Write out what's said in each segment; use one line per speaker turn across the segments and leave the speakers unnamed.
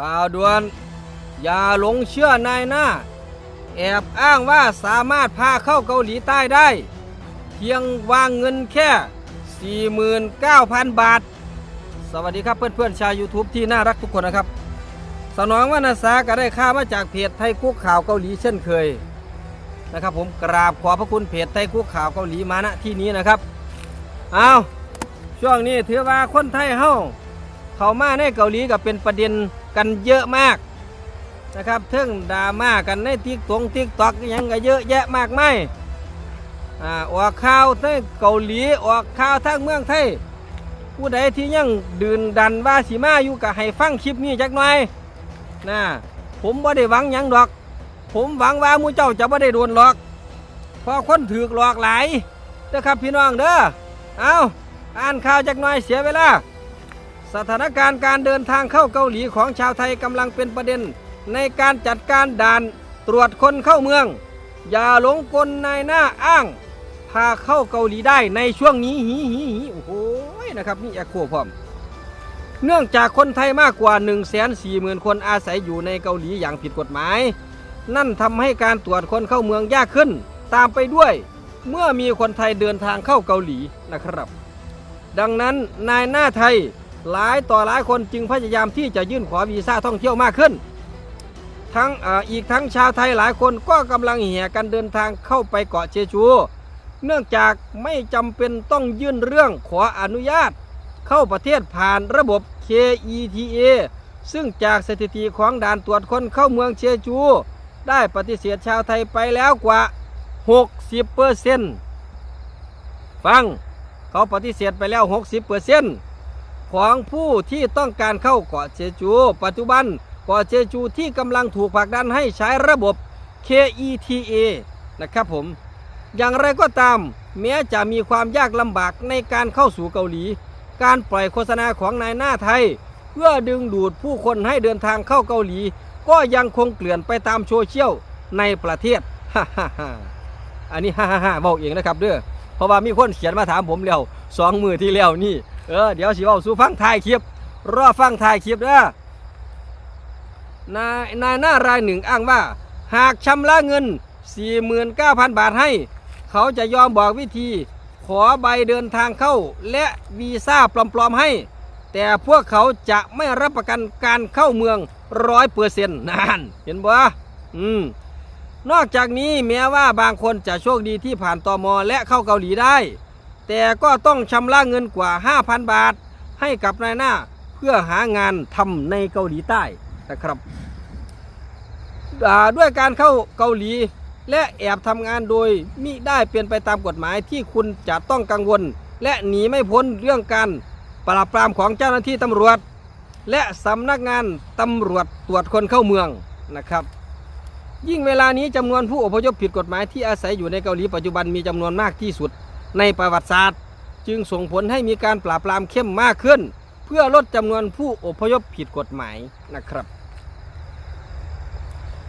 ข่าวด่วน อย่าหลงเชื่อนายหน้า แอบอ้างว่าสามารถพาเข้าเกาหลีใต้ได้ เพียงวางเงินแค่ 49,000 บาท สวัสดีครับเพื่อนๆชาว YouTube ที่น่ารักทุกคนนะครับ สนองวรรณสาก็ได้ค่ามาจากเพจไทยคุกข่าวเกาหลีเช่นเคยนะครับผมกราบขอพระคุณเพจไทยคุกข่าวเกาหลีมาณที่นี้นะครับเอาช่วงนี้ถือว่าคนไทยเฮาเขามาในเกาหลีก็เป็นประเด็น กันเยอะมากนะครับเทิงดราม่ากันในทิกตงทิกตอกยังก็เยอะแยะมากมายอ่าออกข่าวทั้งเกาหลีออกข่าวทั้งเมืองไทยผู้ใดที่ยังดื่นดันว่าสีมาอยู่กับให้ฟังคลิปนี้จักหน่อยนะผมบ่ได้หวังยังดอก ผมหวังว่ามูเจ้าจะบ่ได้โดนหลอกเพอคนถือหลอกหลายเด้อครับพี่น้องเด้อเอาอ่านข่าวจักหน่อยเสียเวลา สถานการณ์การเดินทางเข้าเกาหลีของชาวไทยกำลังเป็นประเด็น ในการจัดการด่านตรวจคนเข้าเมือง อย่าหลงกลนายหน้าอ้าง พาเข้าเกาหลีได้ในช่วงนี้หีหีหีโอ้โหนะครับนี่แอคโคพร้อม เนื่องจากคนไทยมากกว่า 1 4 0 0 0 0 คนอาศัยอยู่ในเกาหลีอย่างผิดกฎหมาย นั่นทำให้การตรวจคนเข้าเมืองยากขึ้น ตามไปด้วย เมื่อมีคนไทยเดินทางเข้าเกาหลีนะครับ ดังนั้นนายหน้าไทย หลายต่อหลายคนจึงพยายามที่จะยื่นขอวีซ่าท่องเที่ยวมากขึ้น ทั้งออีกทั้งชาวไทยหลายคนก็กำลังแห่กันเดินทางเข้าไปเกาะเชจู เนื่องจากไม่จำเป็นต้องยื่นเรื่องขออนุญาต เข้าประเทศผ่านระบบ KETA ซึ่งจากสถิติของด่านตรวจคนเข้าเมืองเชจู ได้ปฏิเสธชาวไทยไปแล้วกว่า 60เปอร์เซนฟังเขาปฏิเสธไปแล้ว 60เปอร์เซน ของผู้ที่ต้องการเข้าเกาะเชจู ปัจจุบันเกาะเชจูที่กำลังถูกผลักดันให้ใช้ระบบ KETA นะครับผม อย่างไรก็ตาม แม้จะมีความยากลำบากในการเข้าสู่เกาหลี การปล่อยโฆษณาของนายหน้าไทย เพื่อดึงดูดผู้คนให้เดินทางเข้าเกาหลี ก็ยังคงเกลื่อนไปตามโซเชียลในประเทศฮ่าฮ่าฮ่าอันนี้ฮ่าฮ่าฮ่าบอกเองนะครับเด้อเพราะว่ามีคนเขียนมาถามผมแล้วสองมือที่แล้วนี่ เออเดี๋ยวสิเอาสู่ฟังถ่ายคลิปรอฟังถ่ายคลิปเด้อนายนายหน้ารายหนึ่งอ้างว่า หากชำระเงิน 49,000 บาทให้ เขาจะยอมบอกวิธี ขอใบเดินทางเข้า และวีซ่าปลอมๆให้ แต่พวกเขาจะไม่รับประกันการเข้าเมืองร้อยเปอร์เซ็นต์นานเห็นบ่อืมนอกจากนี้แม้ว่าบางคนจะโชคดีที่ผ่านตอมอและเข้าเกาหลีได้ แต่ก็ต้องชำระเงินกว่า 5,000 บาท ให้กับนายหน้าเพื่อหางานทำในเกาหลีใต้นะครับด้วยการเข้าเกาหลี และแอบทำงานโดยมิได้เป็นไปตามกฎหมายที่คุณจะต้องกังวล และหนีไม่พ้นเรื่องการปราบปรามของเจ้าหน้าที่ตำรวจ และสำนักงานตำรวจตรวจคนเข้าเมืองนะครับ ยิ่งเวลานี้จำนวนผู้อพยพผิดกฎหมายที่อาศัยอยู่ในเกาหลีปัจจุบันมีจำนวนมากที่สุด ในประวัติศาสตร์ จึงส่งผลให้มีการปราบปรามเข้มมากขึ้น เพื่อลดจำนวนผู้อพยพผิดกฎหมายนะครับ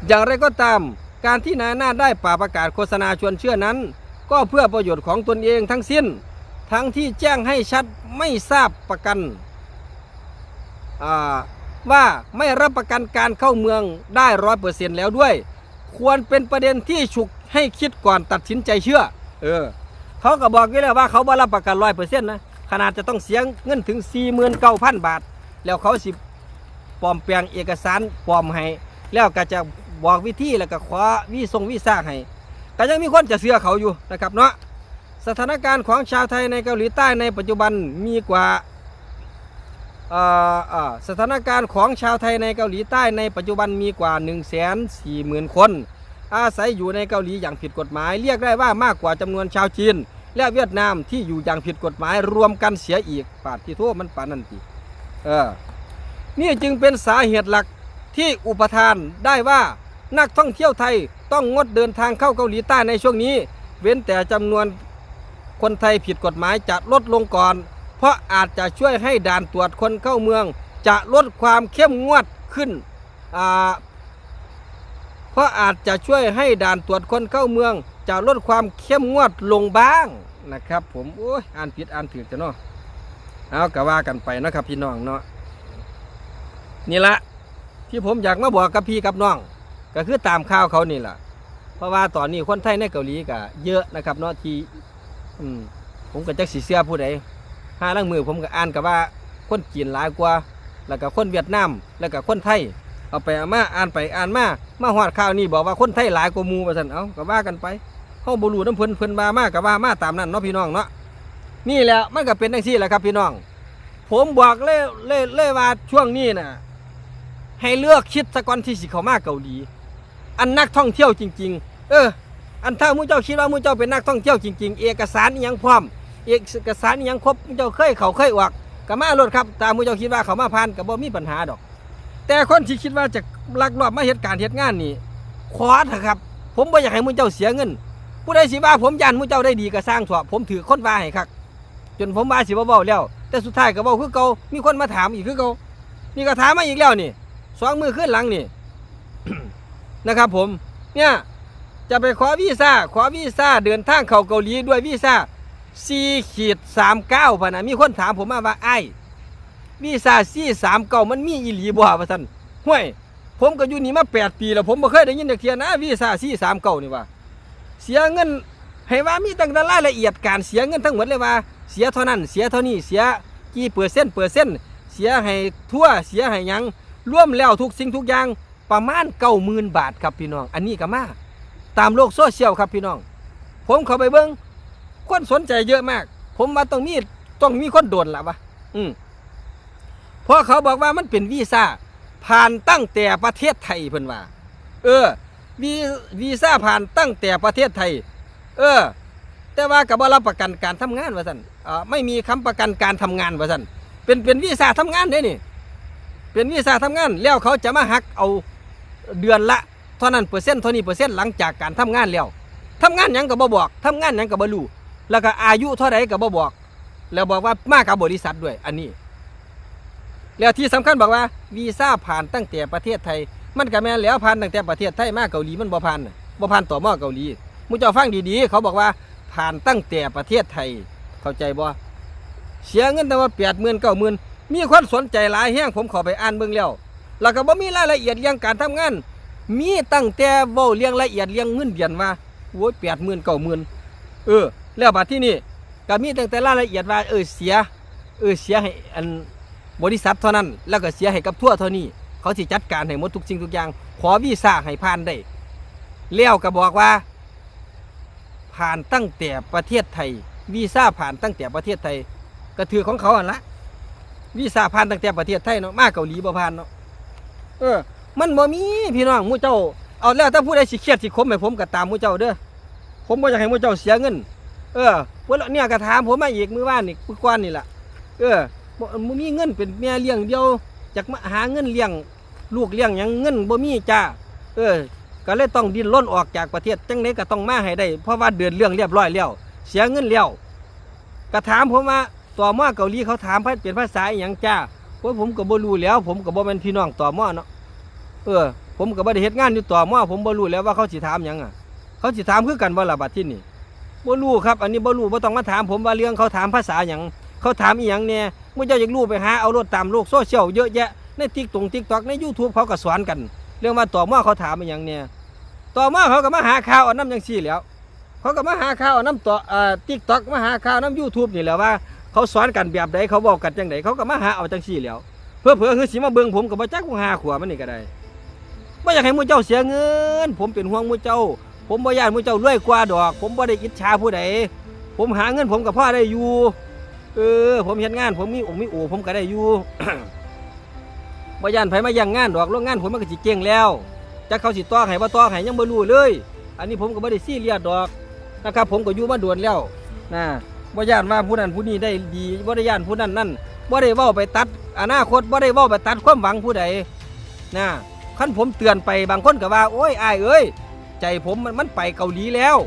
อย่างไรก็ตาม การที่นายหน้าได้ป่าประกาศโฆษณาชวนเชื่อนั้น ก็เพื่อประโยชน์ของตนเองทั้งสิ้น ทั้งที่แจ้งให้ชัดไม่ทราบประกันว่าไม่รับประกันการเข้าเมืองได้ร้อยเปอร์เซ็นต์แล้วด้วย ควรเป็นประเด็นที่ฉุกให้คิดก่อนตัดสินใจเชื่อ เออ เขาก็บอกไว้แล้วว่าเขาบ่รับประกันร้อยเปอร์เซ็นต์นะขนาดจะต้องเสียเงินถึง49,000บาท แล้วเขาสิปลอมแปลงเอกสารปลอมให้ แล้วก็จะบอกวิธีแล้วก็ขอวีส่งวีซ่าให้ก็ยังมีคนจะเชื่อเขาอยู่นะครับเนาะสถานการณ์ของชาวไทยในเกาหลีใต้ในปัจจุบันมีกว่าสถานการณ์ของชาวไทยในเกาหลีใต้ในปัจจุบันมีกว่า 1 4 0 0 0 0 คน อาศัยอยู่ในเกาหลีอย่างผิดกฎหมาย เรียกได้ว่ามากกว่าจำนวนชาวจีน และเวียดนามที่อยู่อย่างผิดกฎหมายรวมกันเสียอีกปาดที่ทั่วมันปานันตีเออนี่จึงเป็นสาเหตุหลักที่อุปทานได้ว่านักท่องเที่ยวไทยต้องงดเดินทางเข้าเกาหลีใต้ในช่วงนี้ เว้นแต่จำนวนคนไทยผิดกฎหมายจะลดลงก่อน เพราะอาจจะช่วยให้ด่านตรวจคนเข้าเมือง จะลดความเข้มงวดขึ้นอ่า เพราะอาจจะช่วยให้ด่านตรวจคนเข้าเมือง จะลดความเข้มงวดลงบ้างนะครับ ผมโอ้ยอ่านผิดอ่านถูกจะเนาะเอากะว่ากันไปนะครับพี่น้องเนาะนี่ละที่ผมอยากมาบอกกับพี่กับน้อง ก็คือตามข่าวเขานี่แหละเพราะว่าตอนนี้คนไทยในเกาหลีก็เยอะนะครับเนาะที่อืมผมก็จักสีเสื้อผู้ใดห้าลังมือผมก็อ่านกับว่าคนจีนหลายกว่า แล้วก็คนเวียดนามแล้วก็คนไทย เอาไปเอามาอ่านไปอ่านมามาฮอดข่าวนี่บอกว่าคนไทยหลายกว่ามู่ว่าซั่นเอ้าก็ว่ากันไปเฮาบ่รู้น้ำเพิ่นเพิ่นมามาก็ว่ามาตามนั้นเนาะพี่น้องเนาะนี่แหละมันก็เป็นจังซี่แหละครับพี่น้อง ผมบอกเลยเลยเลยว่าช่วงนี้น่ะ ให้เลือกคิดสะก่อนที่สิเข้ามาเกาหลี อันนักท่องเที่ยวจริง ๆ เออ อันถ้ามูเจ้าคิดว่ามูเจ้าเป็นนักท่องเที่ยวจริง ๆ เอกสารอิหยังพร้อม เอกสารอิหยังครบมูเจ้าเคยเขาเคยออกก็มาลดครับตามมูเจ้าคิดว่าเขามาผ่านก็บ่มีปัญหาดอก แต่คนที่คิดว่าจะลักลอบมาเหตุการณ์เหตุงานนี่ขอเถอะครับ ผมบ่อยากให้มูเจ้าเสียเงิน ผู้ใดสิว่าผมยันมูเจ้าได้ดีก็สร้างเถอะผมถือคนว่าให้ครับจนผมว่าสิบ่เว้าแล้ว แต่สุดท้ายก็เว้าคือเก่ามีคนมาถามอีกคือเก่านี่ก็ถามมาอีกแล้วนี่สองมือขึ้นหลังนี่นะครับ ผม เนี่ยจะไปขอวีซ่าขอวีซ่าเดินทางเข้าเกาหลีด้วยวีซ่า4ขีด39พะนะมีคนถามผมมาว่าไอ้ายวีซ่า439มันมีอีหลีบ่ว่านห้วยผมก็อยู่นี่มา8ปีแล้วผมบ่เคยได้ยินจักเทียนะวีซ่า439นี่ว่าเสียเงินให้ว่ามีตั้งแต่รายละเอียดการเสียเงินทั้งหมดเลยว่า เสียเท่านั้นเสียเท่านี้เสียกี่เปอร์เซ็นต์เปอร์เซ็นต์เสียให้ทั่วเสียให้ยังรวมแล้วทุกสิ่งทุกอย่างประมาณเก้าหมื่นบาทครับพี่น้อง อันนี้ก็มาตามโลกโซเชียลครับพี่น้อง ผมเข้าไปเบิ้งคนสนใจเยอะมาก ผมว่าต้องมีต้องมีคนโดนละวะอืม ราะเขาบอกว่ามันเป็นวีซ่าผ่านตั้งแต่ประเทศไทยเพิ่นว่า เออวีวีซ่าผ่านตั้งแต่ประเทศไทย เออ แต่ว่ากับว่ารับประกันการทำงานว่าสันอ่าไม่มีคำประกันการทำงานว่าสันเป็นเป็นวีซ่าทำงานเด้นี่ เป็นวีซ่าทำงานแล้วเขาจะมาหักเอาเดือนละเท่านั้นเปอร์เซ็นต์เท่านี้เปอร์เซ็นต์หลังจากการทำงานแล้วทำงานยังก็บ่บอกทำงานยังก็บ่รู้แล้วก็อายุเท่าไรก็บ่บอก แล้วบอกว่ามากับบริษัทด้วย อันนี้ แล้วที่สำคัญบอกว่าวีซ่าผ่านตั้งแต่ประเทศไทย มันก็แม่นแล้วผ่านตั้งแต่ประเทศไทยมาเกาหลีมันบ่ผ่านบ่ผ่านต่อมอเกาหลีมุเจ้าฟังดีๆ เขาบอกว่าผ่านตั้งแต่ประเทศไทยเข้าใจบ่เสียเงินแต่ว่าแปดหมื่นเก้าหมื่นมีคนสนใจหลายแห้งผมขอไปอ่านเบิ่งแล้วแล้วก็บ่มีรายละเอียดเรื่องการทำงาน มีตั้งแต่เว้าเรื่องละเอียดเรื่องเงินเดือนว่าโว้ยแปดหมื่นเก้าหมื่นเออ แล้วบัดที่นี่ก็มีตั้งแต่รายละเอียดว่าเออเสีย เออเสียให้อัน บริษัทเท่านั้น แล้วก็เสียให้กับทั่วเท่านี้ เขาสิจัดการให้หมดทุกสิ่งทุกอย่าง ขอวีซ่าให้ผ่านได้แล้วก็บอกว่า ผ่านตั้งแต่ประเทศไทย วีซ่าผ่านตั้งแต่ประเทศไทย ก็ถือของเขาอันละวีซ่าผ่านตั้งแต่ประเทศไทยเนาะมาเกาหลีบ่ผ่านเนาะเออ มันบ่มีพี่น้องมู่เจ้าเอาแล้วถ้าผู้ใดสิเครียดสิคมให้ผมก็ตามมู่เจ้าเด้อผมบ่อยากให้มู่เจ้าเสียเงิน เออพวกเราเนี่ยก็ถามผมมาอีกมื้อวานนี่มื้อก่อนนี่ล่ะเออ บ่มีเงินเป็นแม่เลี้ยงเดียวจากมาหาเงินเลี้ยง ลูกเลี้ยงยังเงินบ่มีจ้าเออ ก็เลยต้องดิ้นรนออกจากประเทศจังไดก็ต้องมาให้ได้ เพราะว่าเดือนเรื่องเรียบร้อยแล้วเสียเงินแล้วก็ถามผมว่าต่อมาเกาหลีเขาถามเป็นภาษาอย่างจ้าโอ้ยผมก็บ่รู้แล้ว ผมก็บ่แม่นพี่น้องต่อมาเนาะเออ ผมก็บ่ได้เฮ็ดงานอยู่ต่อมาผมบ่รู้แล้วว่าเขาสิถามหยังอะ เขาสิถามคือกันบ่ล่ะบัดที่นี่บ่รู้ครับ อันนี้บ่รู้บ่ต้องมาถามผมว่าเรื่องเขาถามภาษาหยังเขาถามอีหยังเนี่ย มื้อเจ้าอยากรู้ไปหาเอารถตามโลกโซเชียลเยอะแยะในติ๊กตงติ๊กตอกใน YouTube เขาก็สอนกัน เรื่องว่าต่อมาเขาถามอีหยังเนี่ยต่อมาเขาก็มาหาข่าวเอาน้ำจังซี่แหล้ว เขาก็มาหาข่าวเอาน้ำต่อเอ่อติ๊กตอกมาหาข่าวน้ำยูทูบนี่แหละว่าเขาสอนกันแบบใดเขาบอกกันจังใดเขาก็มาหาเอาจังซี่แหล้วเพื่อเพื่อคือสิมาเบิ่งผมกับบ่จักกูหาขวามันนี่ก็ได้บ่อยากให้มูเจ้าเสียเงิน ผมเป็นห่วงมูเจ้า ผมบ่ย่านหมู่เจ้ารวยกว่าดอก ผมบ่ได้อิจฉาผู้ใดผมหาเงินผมกับพ่อได้อยู่ เออ ผมเฮ็ดงาน ผมมีอกมีโอผมก็ได้อยู่บ่ย่านไผมาย่างงานดอกโรงงานผมมันก็สิเก่งแล้วจักเขาสิต่อให้บ่ต่อให้ยังบ่รู้เลย อันนี้ผมก็บ่ได้ซีเรียสดอกนะครับ ผมก็อยู่มาโดวนแล้วนะบ่ย่านว่าผู้นั้นผู้นี้ได้ดีบ่ได้ย่านผู้นั้นนั่นบ่ได้เว้าไปตัดอนาคตบ่ได้เว้าไปตัดความหวังผู้ใดนะคันผมเตือนไปบางคนก็ว่าโอ้ยอายเอ้ยใจผมมันมันไปเกาหลีแล้ว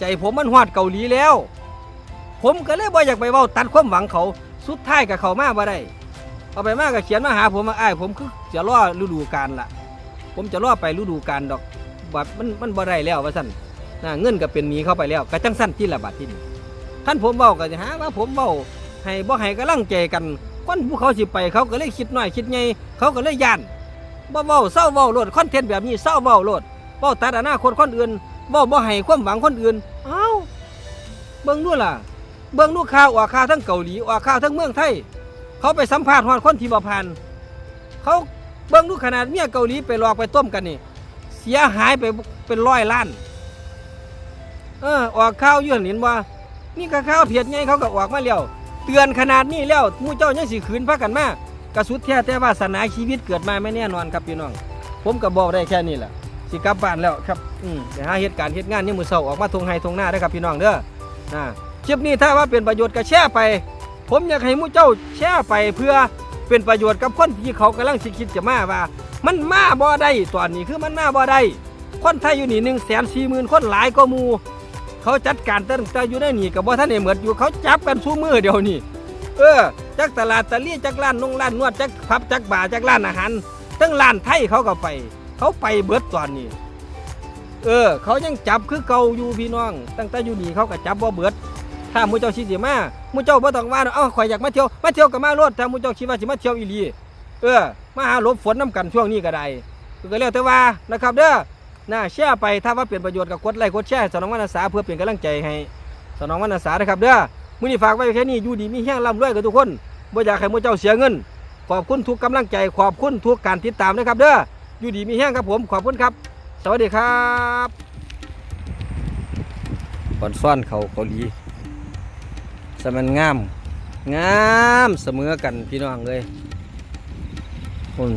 ใจผมมันฮอดเกาหลีแล้ว ผมก็เลยบ่อยากไปเว้าตัดความหวังเขาสุดท้ายก็เขามาบ่ได้เอาไปมากก็เขียนมาหาผมว่าอ้ายผมคือจะรอฤดูกาลล่ะ ผมจะรอไปฤดูกาลดอกบัดมันมันบ่ได้แล้วว่าซั่นนะเงินก็เป็นหนี้เข้าไปแล้วก็จังสั้นที่ละบาดที่นี่ท่านผมเว้าก็จะหาว่าผมเว้าให้บ่ให้กำลังใจกันคนผู้เขาสิไปเขาก็เลยคิดน้อยคิดใหญ่เขาก็เลยย่านบ่เว้าเศร้าเว้าโลดคอนเทนต์แบบนี้เศร้าเว้าโลดเว้าตัดอนาคตคนอื่นเว้าบ่ให้ความหวังคนอื่นเอ้าเบิ่งดูล่ะ เบิ่งดูกข่าวออกข่าวทั้งเกาหลีออกข่าวทั้งเมืองไทย เขาไปสัมภาษณ์ฮอดคนที่บ่ผ่านเขาเบิ่งดูกขนาดเมียเกาหลีไปหลอกไปต้มกันนี่เสียหายไปเป็นร้อยล้านเออออกข่าวยื่นเห็นว่า นี่ก็ข่าวเพียดไงเขาก็ออกมาแล้วเตือนขนาดนี้แล้วมูเจ้ายังสิขืนพากันมากระสุดแท้แต่ว่าสนาชีวิตเกิดมาไม่แน่นอนครับพี่น้อง ผมก็บอกได้แค่นี้แหละสิกลับบ้านแล้วครับ อืมเดี๋ยวหาเหตุการณ์เหตุงานนี่มือเศร้าออกมาทงไห้ทงหน้าได้ครับพี่น้องเด้อนะ คลิปนี้ถ้าว่าเป็นประโยชน์ก็แชร์ไป ผมอยากให้มูเจ้าแชร์ไปเพื่อเป็นประโยชน์กับคนที่เขากำลังสิคิดจะมาว่า มันมาบ่ได้ตอนนี้คือมันมาบ่ได้คนไทยอยู่นี่หนึ่งแสนสี่หมื่นคนหลายก็มู เขาจัดการตั้งแต่อยู่ในนี่กับบ่ท่านได้เหมือนอยู่เขาจับกันสู้มือเดียวนี่เออจักตลาดตะลี่จักร้านนงร้านนวดจักพับจักบ่าจักร้านอาหารทั้งร้านไทยเขาก็ไป เขาไปเบิดตอนนี้ เออ เขายังจับคือเก่าอยู่พี่น้อง ตั้งแต่อยู่นี่เขาก็จับบ่เบิด ถ้ามูเจ้าชิสิมามูเจ้าบ่ต้องว่าเอ้าข่อยอยากมาเที่ยวมาเที่ยวกับมารถถ้ามูเจ้าคิดว่าสิมาเที่ยวอีหลีเออมาหาหลบฝนน้ำกันช่วงนี้ก็ได้ก็แล้วแต่ว่านะครับเด้อน่าแชร์ไปถ้าว่าเป็นประโยชน์กับกดไลค์กดแชร์สนองวรรณสาเพื่อเป็นกำลังใจให้สนองวรรณสานะครับเด้อมื้อนี้ฝากไว้แค่นี้อยู่ดีมีแห้งร่ำรวยกับทุกคนบ่อยากให้มูเจ้าเสียเงิน ขอบคุณทุกกำลังใจ ขอบคุณทุกการติดตามนะครับ เด้ออยู่ดีมีแห้งครับผมขอบคุณครับ สวัสดีครับคอนซ่อนเขาเกาหลี สมันงาม งามเสมอกันพี่น้องเลยคุณ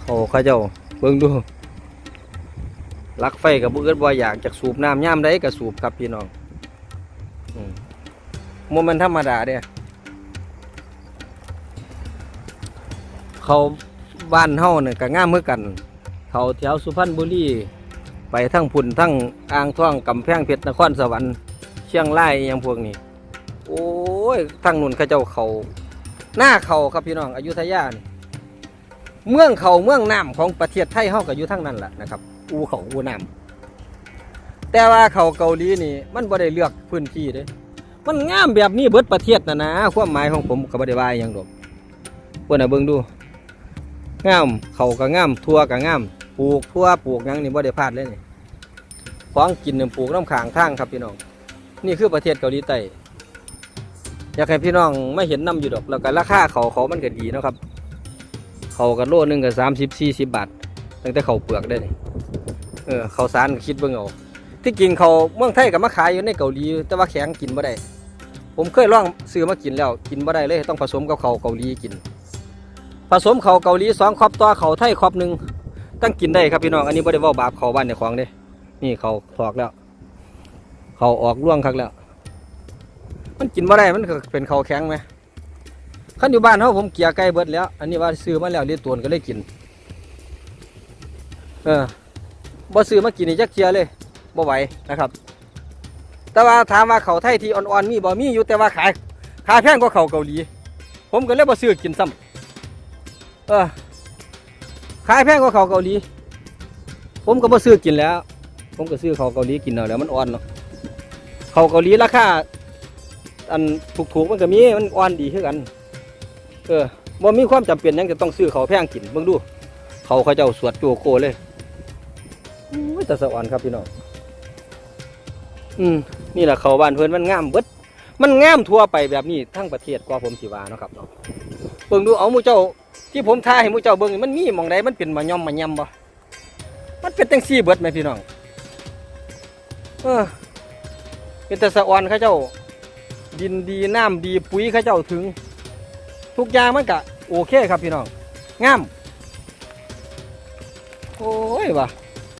เขาเขาเจ้าเบิ่งดูลักไฟกับบุเอิดบ่อยากจากสูบน้ำย่ามได้กับสูบครับพี่น้องมโมเมนธรรมดาเด้เขาบ้านเฮาเนี่ยก็งามเมื่อกัน เขาแถวสุพรรณบุรีไปทั้งพุ่นทั้งอ่างท่องกำแพงเพชรนครสวรรค์ ชียงรายอหยังพวกนี้ โอ้ยทั้งนุ่นเขาเจ้าเขาหน้าเขาครับพี่น้องอยุธยานี่เมืองเขาเมืองน้ำของประเทศไทยเฮาก็อยู่ทั้งนั้นแหละนะครับ อูเขาอูน้ำแต่ว่าเขาเกาหลีนี่ มันบ่ได้เลือกพื้นที่เด้ มันงามแบบนี้เบิดประเทศนะนะความหมายของผมก็บ่ได้ว่าอย่างดอกเพิ่นน่ะเบิ่งดูงามเขาก็งามทั่วก็งามปลูกทั่วปลูกยังนี่บ่ได้พลาดเลยนี่ของกินนี่ปลูกน้ำขางทางครับพี่น้อง นี่คือประเทศเกาหลีใต้อยากให้พี่น้องไม่เห็นน้ำอยู่ดอก แล้วก็ราคาเขาเขามันก็ดีนะครับ เขากันโลนึงก็สามสิบสี่สิบบาท ตั้งแต่เขาเปลือกได้เออเขาสารคิดเบิ่งเอาที่กินเขาเมืองไทยกับมาขายอยู่ในเกาหลีแต่ว่าแข็งกินบ่ได้ ผมเคยลองซื้อมากินแล้ว กินบ่ได้เลยต้องผสมกับเขาเกาหลีกิน ผสมเขาเกาหลีสองครอบต่อเขาไทยครอบหนึ่งตั้งกินได้ครับพี่น้องอันนี้บ่ได้ว่าบาปเขาบ้านในของเด้นี่เขาถอกแล้ว เขาออกร่วงคักแล้ว มันกินบ่ได้มันก็เป็นเขาแข็งไหมขั้นอยู่บ้านเขาผมเกียไก่เบิดแล้ว อันนี้ว่าซื้อมาแล้วเลี้ยงตัวก็เลยกิน เออบ่ซื้อมากินนี่จักเทียเลยบ่ไหวนะครับ แต่ว่าถามว่าเขาไทยที่อ่อนๆมีบ่มีอยู่แต่ว่าขายขายแพงกว่าเขาเกาหลี ผมก็เลยบ่ซื้อกินซ้ำเออขายแพงกว่าเขาเกาหลี ผมก็บ่ซื้อกินแล้ว ผมก็ซื้อเขาเกาหลีกินเอาแล้วมันอ่อนเนาะ เขาเกาหลีราคาอันถูกๆมันก็มีมันอ่อนดีคือกันเออบ่มีความจำเป็นยังจะต้องซื้อเขาแพงกินเบิ่งดู เขาเขาเจ้าสวดโจโกเลยอุ้ยแต่สวรรค์ครับพี่น้องอืมนี่แหละเขาบ้านเพื่อนมันงามเบิดมันงามทั่วไปแบบนี้ทั้งประเทศกว่าผมสิวานะครับเนาะเบิ่งดูเอามูเจ้า ที่ผมทาให้มูเจ้าเบิ่งนี่มันมีมองใดมันเป็นมะย่อมมะยำบ่มันเป็นจังซี่เบิดไหมพี่น้องเออ เป็นแต่สะออนข้าเจ้า ดินดีน้ำดีปุ๋ยข้าเจ้าถึง ทุกอย่างมันกะโอเคครับพี่น้องงามโอ้ยว่ะ